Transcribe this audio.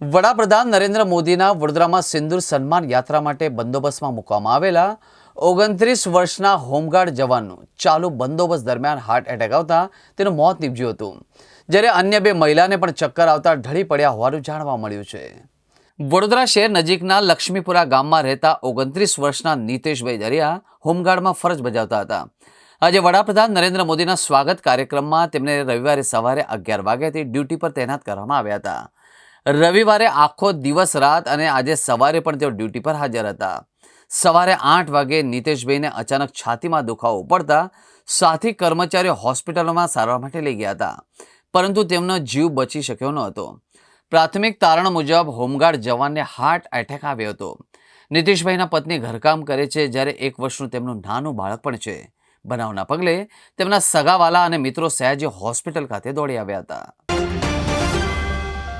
વડાપ્રધાન નરેન્દ્ર મોદીના વડોદરામાં સિંદૂર સન્માન યાત્રા માટે બંદોબસ્તમાં મૂકવામાં આવેલા ઓગણત્રીસ વર્ષના હોમગાર્ડ જવાનનું ચાલુ બંદોબસ્ત દરમિયાન હાર્ટ એટેક આવતા તેનું મોત નીપજ્યું હતું. જ્યારે અન્ય બે મહિલાને પણ ચક્કર આવતા ઢળી પડ્યા હોવાનું જાણવા મળ્યું છે. વડોદરા શહેર નજીકના લક્ષ્મીપુરા ગામમાં રહેતા ઓગણત્રીસ વર્ષના નીતેશભાઈ દરિયા હોમગાર્ડમાં ફરજ બજાવતા હતા. આજે વડાપ્રધાન નરેન્દ્ર મોદીના સ્વાગત કાર્યક્રમમાં તેમને રવિવારે સવારે અગિયાર વાગ્યાથી ડ્યુટી પર તૈનાત કરવામાં આવ્યા હતા. રવિવારે આખો દિવસ રાત અને આજે સવારે પણ તેઓ ડ્યુટી પર હાજર હતા. સવારે આઠ વાગે નીતેશભાઈને અચાનક છાતીમાં દુખાવો પડતા સાથી કર્મચારીઓ હોસ્પિટલોમાં સારવાર માટે લઈ ગયા હતા, પરંતુ તેમનો જીવ બચી શક્યો ન હતો. પ્રાથમિક તારણ મુજબ હોમગાર્ડ જવાનને હાર્ટ એટેક આવ્યો હતો. નીતિશભાઈના પત્ની ઘરકામ કરે છે જ્યારે એક વર્ષનું તેમનું નાનું બાળક પણ છે. બનાવના પગલે તેમના સગાવાલા અને મિત્રો સયાજી હોસ્પિટલ ખાતે દોડી આવ્યા હતા.